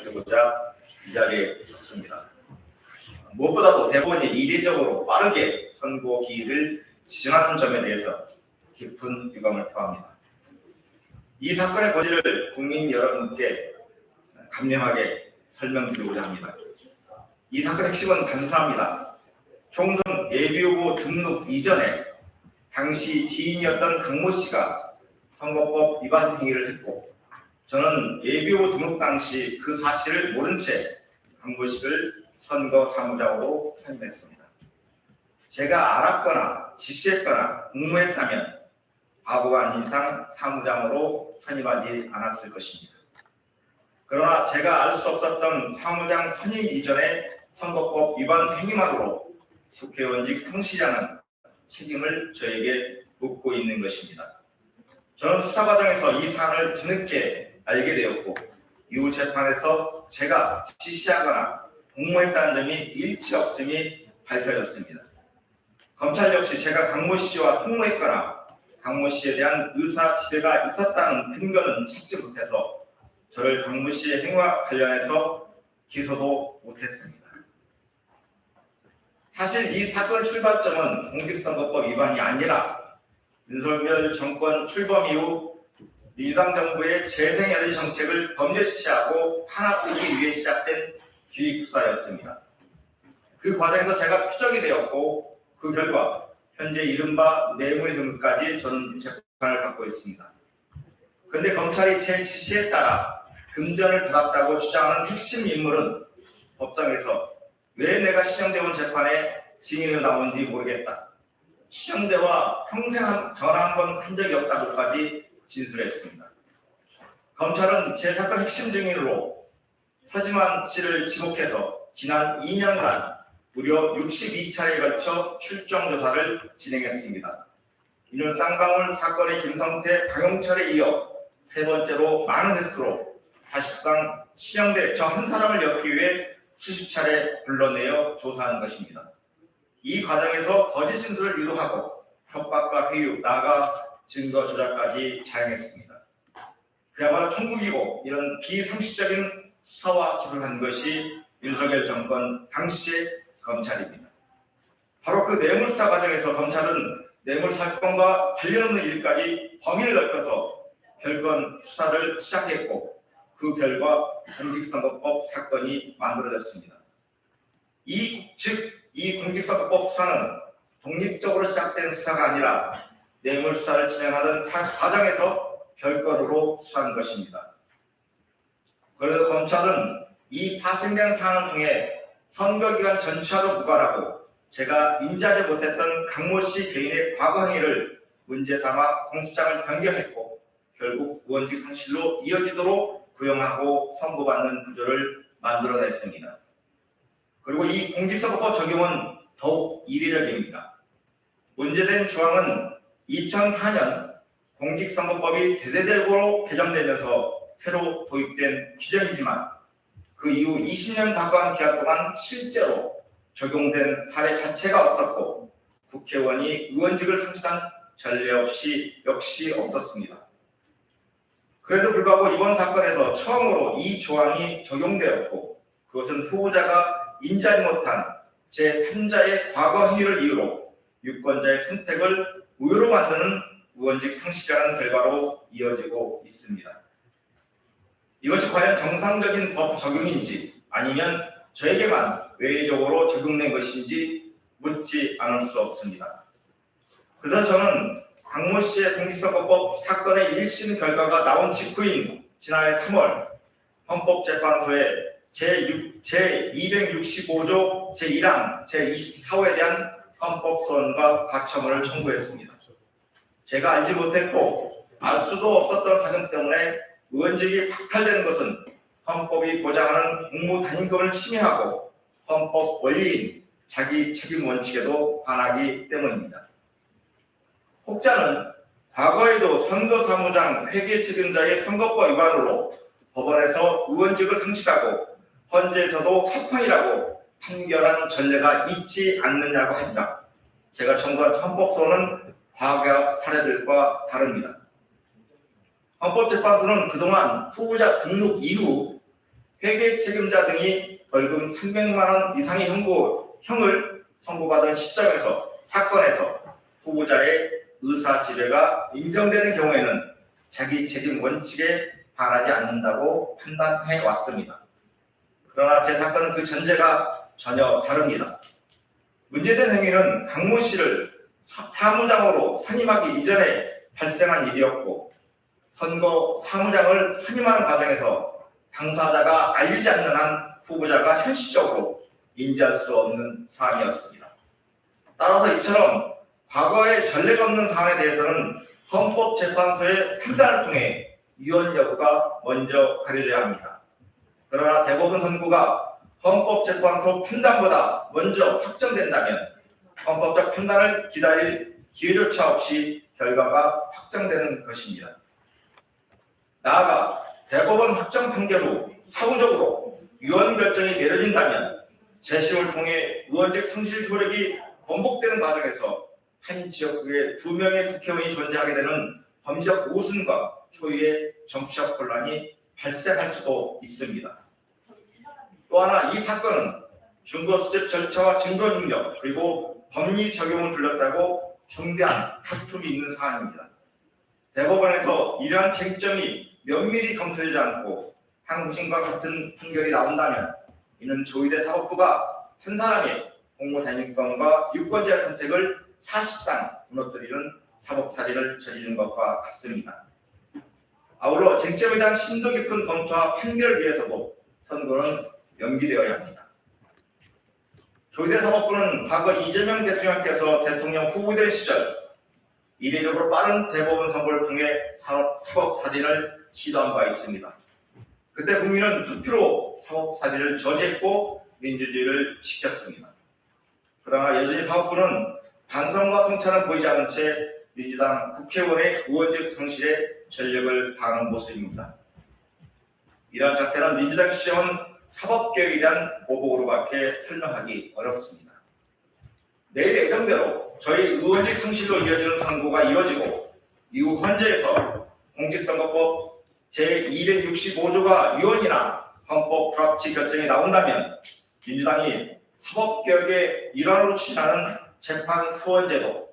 밝히고자 이 자리에 섰습니다. 무엇보다도 대법원이 이례적으로 빠르게 선고 기일을 지정하는 점에 대해서 깊은 유감을 표합니다. 이 사건의 본질을 국민 여러분께 간명하게 설명드리고자 합니다. 이 사건의 핵심은 단순합니다. 총선 예비후보 등록 이전에 당시 지인이었던 강모 씨가 선거법 위반 행위를 했고 저는 예비후보 등록 당시 그 사실을 모른 채 강모 씨를 선거 사무장으로 선임했습니다. 제가 알았거나 지시했거나 공모했다면 바보가 아닌 이상 사무장으로 선임하지 않았을 것입니다. 그러나 제가 알 수 없었던 사무장 선임 이전에 선거법 위반 행위만으로 국회의원직 상실하는 책임을 저에게 묻고 있는 것입니다. 저는 수사 과정에서 이 사안을 뒤늦게 알게 되었고 이후 재판에서 제가 지시하거나 공모했다는 점이 일치 없음이 밝혀졌습니다. 검찰 역시 제가 강모 씨와 통모했거나 강모 씨에 대한 의사 지배가 있었다는 근거는 찾지 못해서 저를 강모 씨의 행위와 관련해서 기소도 못했습니다. 사실 이 사건 출발점은 공직선거법 위반이 아니라 윤석열 정권 출범 이후 민주당 정부의 재생에너지 정책을 범죄 시하고 탄압하기 위해 시작된 기획수사였습니다. 그 과정에서 제가 표적이 되었고 그 결과 현재 이른바 뇌물 등까지 저는 재판을 받고 있습니다. 그런데 검찰이 제 지시에 따라 금전을 받았다고 주장하는 핵심 인물은 법정에서 왜 내가 시정대원 재판에 증인으로 나온지 모르겠다. 시정대와 평생 전화 한 번 한 적이 없다고까지 진술했습니다. 검찰은 제 사건 핵심 증인으로 서지만 씨를 지목해서 지난 2년간 무려 62차례에 걸쳐 출정 조사를 진행했습니다. 이는 쌍방울 사건의 김성태, 박용철에 이어 세 번째로 많은 횟수로 사실상 시정대 저 한 사람을 엮기 위해 수십 차례 불러내어 조사한 것입니다. 이 과정에서 거짓 진술을 유도하고 협박과 회유, 나아가 증거 조작까지 자행했습니다. 그야말로 천국이고 이런 비상식적인 수사와 기술한 것이 윤석열 정권 당시의 검찰입니다. 바로 그 뇌물수사 과정에서 검찰은 뇌물 사건과 관련 없는 일까지 범위를 넓혀서 별건 수사를 시작했고 그 결과 공직선거법 사건이 만들어졌습니다. 이, 즉, 이 공직선거법 수사는 독립적으로 시작된 수사가 아니라 뇌물 수사를 진행하던 과정에서 별건으로 수사한 것입니다. 그래서 검찰은 이 파생된 사안을 통해 선거기간 전체와도 무관하고 제가 인지하지 못했던 강모 씨 개인의 과거 행위를 문제 삼아 공소장을 변경했고 결국 의원직 상실로 이어지도록 구형하고 선고받는 구조를 만들어냈습니다. 그리고 이 공직선거법 적용은 더욱 이례적입니다. 문제된 조항은 2004년 공직선거법이 대대적으로 개정되면서 새로 도입된 규정이지만 그 이후 20년 가까운 기간 동안 실제로 적용된 사례 자체가 없었고 국회의원이 의원직을 상실한 전례 없이 역시 없었습니다. 그래도 불구하고 이번 사건에서 처음으로 이 조항이 적용되었고 그것은 후보자가 인지하지 못한 제3자의 과거 행위를 이유로 유권자의 선택을 우유로 만드는 의원직 상실이라는 결과로 이어지고 있습니다. 이것이 과연 정상적인 법 적용인지 아니면 저에게만 외적으로 적용된 것인지 묻지 않을 수 없습니다. 그래서 저는 박모 씨의 공직선거법 사건의 1심 결과가 나온 직후인 지난해 3월 헌법재판소에 제265조 제1항 제24호에 대한 헌법소원과 가처분을 청구했습니다. 제가 알지 못했고 알 수도 없었던 사정 때문에 의원직이 박탈되는 것은 헌법이 보장하는 공무 단임금을 침해하고 헌법 원리인 자기 책임 원칙에도 반하기 때문입니다. 혹자는 과거에도 선거사무장 회계 책임자의 선거법 위반으로 법원에서 의원직을 상실하고 헌재에서도 합헌이라고 판결한 전례가 있지 않느냐고 합니다. 제가 청구한 헌법소는 과거 사례들과 다릅니다. 헌법재판소는 그동안 후보자 등록 이후 회계 책임자 등이 벌금 300만 원 이상의 형고, 형을 선고받은 시점에서 사건에서 후보자의 의사 지배가 인정되는 경우에는 자기 책임 원칙에 반하지 않는다고 판단해 왔습니다. 그러나 제 사건은 그 전제가 전혀 다릅니다. 문제된 행위는 강모 씨를 사- 사무장으로 선임하기 이전에 발생한 일이었고 선거 사무장을 선임하는 과정에서 당사자가 알리지 않는 한 후보자가 현실적으로 인지할 수 없는 사안이었습니다. 따라서 이처럼 과거의 전례가 없는 사안에 대해서는 헌법재판소의 판단을 통해 위헌 여부가 먼저 가려져야 합니다. 그러나 대법원 선고가 헌법재판소 판단보다 먼저 확정된다면 헌법적 판단을 기다릴 기회조차 없이 결과가 확정되는 것입니다. 나아가 대법원 확정 판결 후 사후적으로 유언 결정이 내려진다면 재심을 통해 의원직 상실 효력이 번복되는 과정에서 한 지역구에 두 명의 국회의원이 존재하게 되는 범죄적 모순과 초유의 정치적 혼란이 발생할 수도 있습니다. 또 하나 이 사건은 증거 수집 절차와 증거 능력 그리고 법리 적용을 둘러싸고 중대한 다툼이 있는 사안입니다. 대법원에서 이러한 쟁점이 면밀히 검토되지 않고 항소심과 같은 판결이 나온다면 이는 조희대 사법부가 한 사람의 공무단위권과 유권자의 선택을 사실상 무너뜨리는 사법살인을 저지른 것과 같습니다. 아울러 쟁점에 대한 심도 깊은 검토와 판결을 위해서도 선거는 연기되어야 합니다. 조희대 사법부는 과거 이재명 대통령께서 대통령 후보된 시절 이례적으로 빠른 대법원 선거를 통해 사법, 사법살인을 시도한 바 있습니다. 그때 국민은 투표로 사법살인을 저지했고 민주주의를 지켰습니다. 그러나 여전히 사법부는 반성과 성찰은 보이지 않은 채 민주당 국회의원의 의원직 상실에 전력을 다하는 모습입니다. 이러한 사태는 민주당 시정은 사법개혁에 대한 보복으로밖에 설명하기 어렵습니다. 내일 예정대로 저희 의원직 상실로 이어지는 선고가 이뤄지고 이후 헌재에서 공직선거법 제265조가 위헌이나 헌법 불합치 결정이 나온다면 민주당이 사법개혁의 일환으로 추진하는 재판 소원제도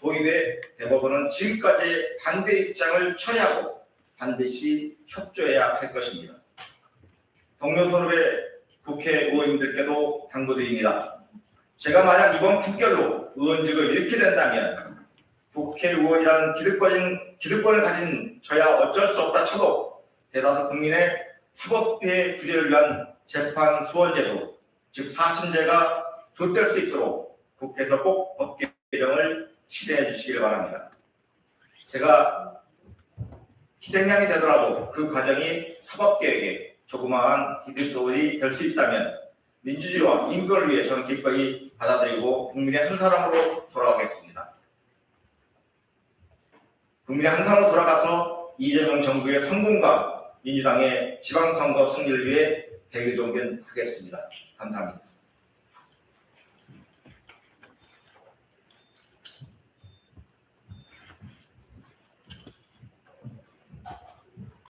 도입에 대법원은 지금까지 반대 입장을 철회하고 반드시 협조해야 할 것입니다. 동료 선후배 국회의원님들께도 당부드립니다. 제가 만약 이번 판결로 의원직을 잃게 된다면 국회의원이라는 기득권인, 기득권을 가진 저야 어쩔 수 없다 쳐도 대다수 국민의 사법피해 구제를 위한 재판 소원제도 즉 사심제가 돛될 수 있도록 국회에서 꼭 법 개정을 실행해 주시길 바랍니다. 제가 희생양이 되더라도 그 과정이 사법개혁에 조그마한 기득도울이 될 수 있다면 민주주의와 인권을 위해 저는 기꺼이 받아들이고 국민의 한 사람으로 돌아가겠습니다. 국민의 한 사람으로 돌아가서 이재명 정부의 성공과 민주당의 지방선거 승리를 위해 대의종견하겠습니다. 감사합니다.